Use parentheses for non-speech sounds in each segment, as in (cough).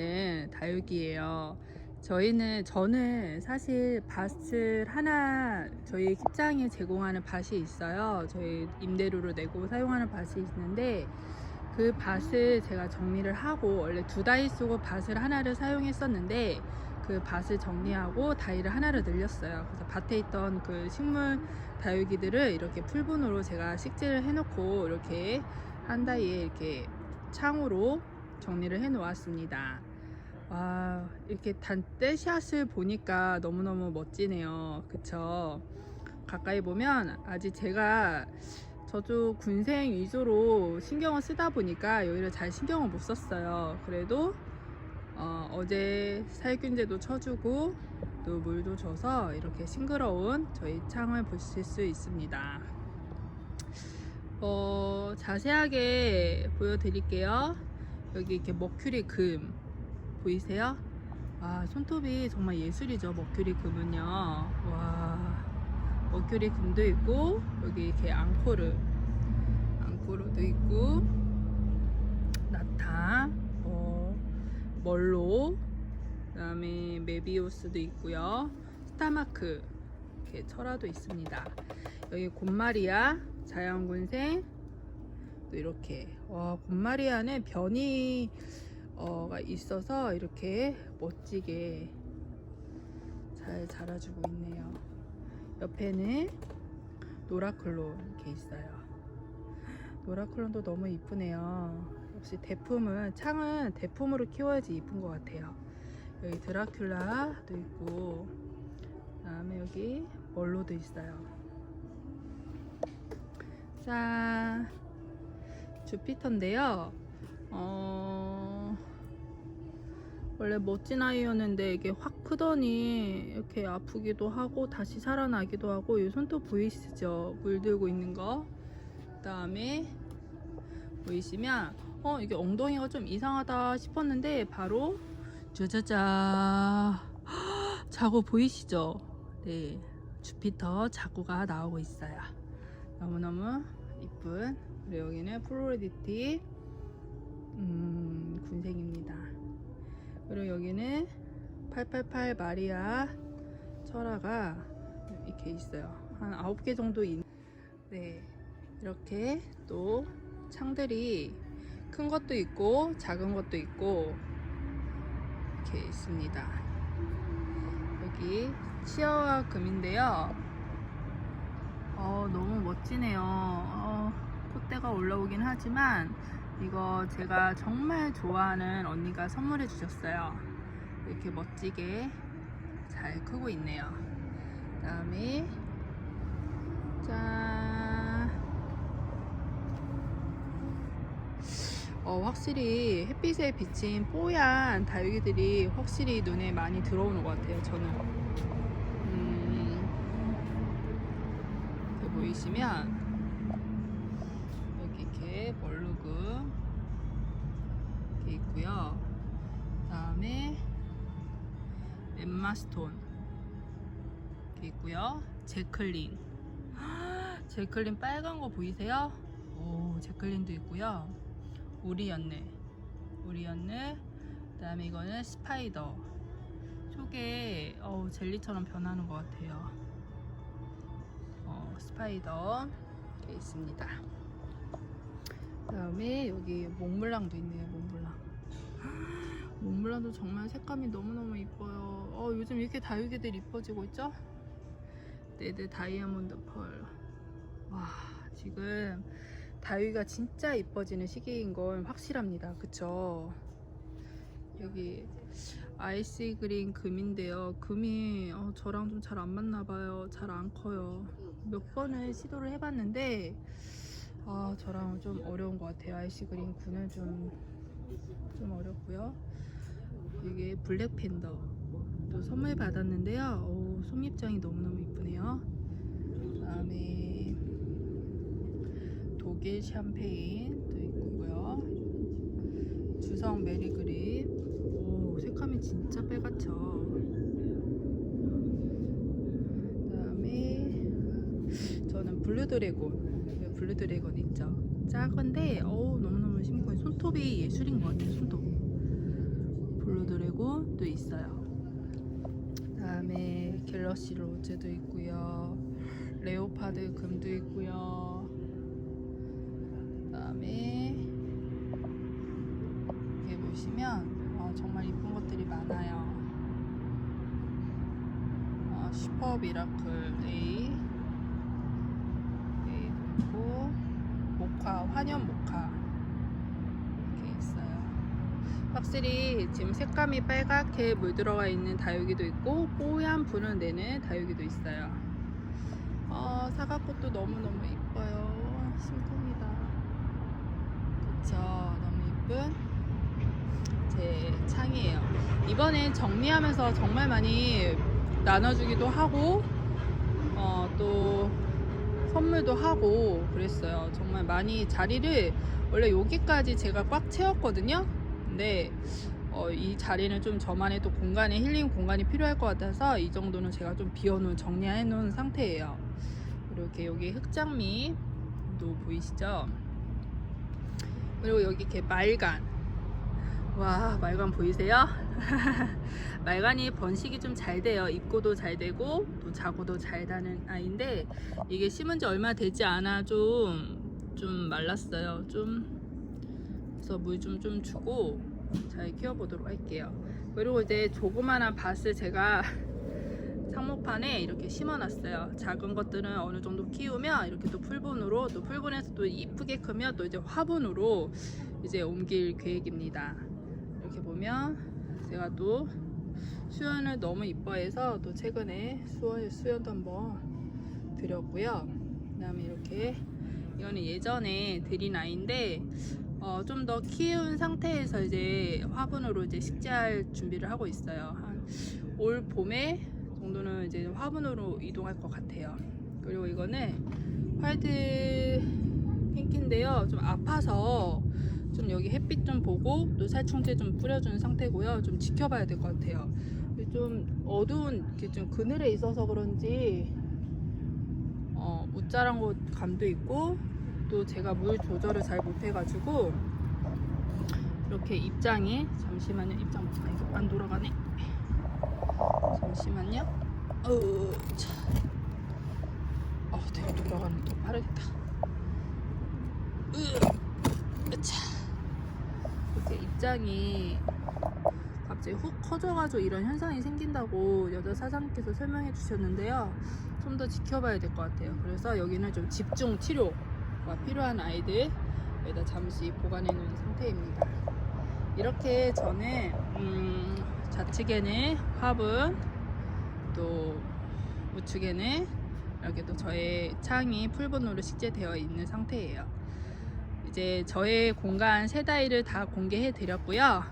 네, 다육이에요. 저희는 저는 사실 밭을 하나 저희 직장에 제공하는 밭이 있어요. 저희 임대료를 내고 사용하는 밭이 있는데 그 밭을 제가 정리를 하고 원래 두 다이 쓰고 밭을 하나를 사용했었는데 그 밭을 정리하고 다이를 하나를 늘렸어요. 그래서 밭에 있던 그 식물 다육이들을 이렇게 풀분으로 제가 식재를 해놓고 이렇게 한 다이에 이렇게 창으로 정리를 해 놓았습니다. 와, 이렇게 단떼샷을 보니까 너무너무 멋지네요. 그쵸? 가까이 보면 아직 제가 저도 군생 위주로 신경을 쓰다 보니까 여기를 잘 신경을 못 썼어요. 그래도 어, 제 살균제도 쳐주고 또 물도 줘서 이렇게 싱그러운 저희 창을 보실 수 있습니다. 어, 자세하게 보여드릴게요. 여기 이렇게 머큐리 금 보이세요? 아, 손톱이 정말 예술이죠. 머큐리 금은요. 와, 머큐리 금도 있고 여기 이렇게 앙코르, 앙코르도 있고 나타, 어, 멀로, 그 다음에 메비우스도 있고요. 스타마크 이렇게 철화도 있습니다. 여기 곰마리아 자연군생 또 이렇게 와 곰마리아는 변이 어가 있어서 이렇게 멋지게 잘 자라주고 있네요. 옆에는 노라클론 이렇게 있어요. 노라클론도 너무 이쁘네요. 역시 대품은 창은 대품으로 키워야지 이쁜 것 같아요. 여기 드라큘라도 있고 그다음에 여기 멀로도 있어요. 자, 주피터인데요. 어, 원래 멋진 아이였는데 이게 확 크더니 이렇게 아프기도 하고 다시 살아나기도 하고 이 손톱 보이시죠? 물들고 있는 거. 그 다음에 보이시면 어 이게 엉덩이가 좀 이상하다 싶었는데 바로 짜자자 (gasps) 자구 보이시죠? 네, 주피터 자구가 나오고 있어요. 너무너무 이쁜 그리고 여기는 플로리디티 음, 군생입니다. 그리고 여기는 888 마리아 철화가 이렇게 있어요. 한 9개 정도 있 네. 이렇게 또 창들이 큰 것도 있고 작은 것도 있고 이렇게 있습니다. 여기 치어와 금인데요. 어, 너무 멋지네요. 어, 콧대가 올라오긴 하지만 이거 제가 정말 좋아하는 언니가 선물해 주셨어요. 이렇게 멋지게 잘 크고 있네요. 그 다음에 짠. 어, 확실히 햇빛에 비친 뽀얀 다육이들이 확실히 눈에 많이 들어오는 것 같아요. 저는. 음, 이렇게 보이시면 여기 이렇게 멀루금 이렇게 있고요. 그다음에 엠마스톤 이렇게 있고요. 제클린. 제클린 빨간 거 보이세요? 오, 제클린도 있고요. 오리연네, 오리연네. 그다음에 이거는 스파이더. 속에 어우, 젤리처럼 변하는 것 같아요. 어, 스파이더 이렇게 있습니다. 그 다음에 여기 몽블랑도 있네요. 몽블랑. (gasps) 몽블랑도 정말 색감이 너무너무 이뻐요. 어, 요즘 이렇게 다육이들 이뻐지고 있죠? 레드 다이아몬드 펄. 와, 지금 다육이가 진짜 이뻐지는 시기인 건 확실합니다. 그쵸? 여기 아이스 그린 금인데요. 금이 어, 저랑 좀 잘 안 맞나 봐요. 잘 안 커요. 몇 번을 시도를 해봤는데 아 저랑 좀 어려운 것 같아요. 아이스 그린 군은 좀, 좀 어렵고요. 이게 블랙 팬더 또 선물 받았는데요. 오, 속립장이 너무너무 이쁘네요. 그다음에 독일 샴페인도 있고요. 주성 메리그립. 오, 색감이 진짜 빨갛죠. 그다음에 저는 블루 드래곤. 블루 드래곤 있죠. 작은데 어우 너무너무 심쿵해. 손톱이 예술인 것 같아요. 손톱. 또 있어요. 그 다음에 갤럭시 로즈도 있고요. 레오파드 금도 있고요. 그 다음에 여기 보시면 어, 정말 이쁜 것들이 많아요. 어, 슈퍼 미라클 A A도 있고 모카 환연 모카 이렇게. 확실히 지금 색감이 빨갛게 물들어가 있는 다육이도 있고 뽀얀 불을 내는 다육이도 있어요. 어, 사과꽃도 너무너무 이뻐요. 심쿵이다. 그쵸. 너무 이쁜 제 창이에요. 이번에 정리하면서 정말 많이 나눠주기도 하고, 어, 또 선물도 하고 그랬어요. 정말 많이 자리를 원래 여기까지 제가 꽉 채웠거든요. 근데 어, 이 자리는 좀 저만의 또 공간에 힐링 공간이 필요할 것 같아서 이 정도는 제가 좀 비워놓은 정리해 놓은 상태예요. 이렇게 여기 흑장미도 보이시죠? 그리고 여기 이렇게 말간 와 말간 보이세요? (laughs) 말간이 번식이 좀 잘 돼요. 입고도 잘 되고 또 자고도 잘 다는 아이인데 이게 심은 지 얼마 되지 않아 좀좀 말랐어요. 좀 그래서 물 좀 좀 주고 잘 키워보도록 할게요. 그리고 이제 조그만한 밭을 제가 (laughs) 상목판에 이렇게 심어놨어요. 작은 것들은 어느 정도 키우면 이렇게 또 풀분으로 또 풀분에서 또 이쁘게 크면 또 이제 화분으로 이제 옮길 계획입니다. 이렇게 보면 제가 또 수연을 너무 이뻐해서 또 최근에 수연, 수연도 한번 드렸고요. 그 다음에 이렇게 이거는 예전에 드린 아이인데 어, 좀 더 키운 상태에서 이제 화분으로 이제 식재할 준비를 하고 있어요. 한 올 봄에 정도는 이제 화분으로 이동할 것 같아요. 그리고 이거는 화이트 핑크인데요. 좀 아파서 좀 여기 햇빛 좀 보고 또 살충제 좀 뿌려주는 상태고요. 좀 지켜봐야 될 것 같아요. 좀 어두운 좀 그늘에 있어서 그런지 어, 것 감도 있고 또 제가 물 조절을 잘 못해가지고 이렇게 입장이 잠시만요 입장 아, 이거 안 돌아가네 잠시만요 어, 자. 어, 되게 돌아가는 더 빠르겠다 으, 자. 이렇게 입장이 갑자기 훅 커져가지고 이런 현상이 생긴다고 여자 사장님께서 설명해 주셨는데요. 좀 더 지켜봐야 될 것 같아요. 그래서 여기는 좀 집중 치료 가 필요한 아이들 여기다 잠시 보관해 놓은 상태입니다. 이렇게 저는 음, 좌측에는 화분 또 우측에는 이렇게 또 저의 창이 풀분으로 식재되어 있는 상태예요. 이제 저의 공간 세 다이를 다 공개해 드렸고요.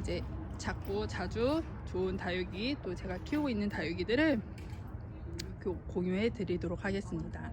이제 작고 자주 좋은 다육이 또 제가 키우고 있는 다육이들을 그 공유해 드리도록 하겠습니다.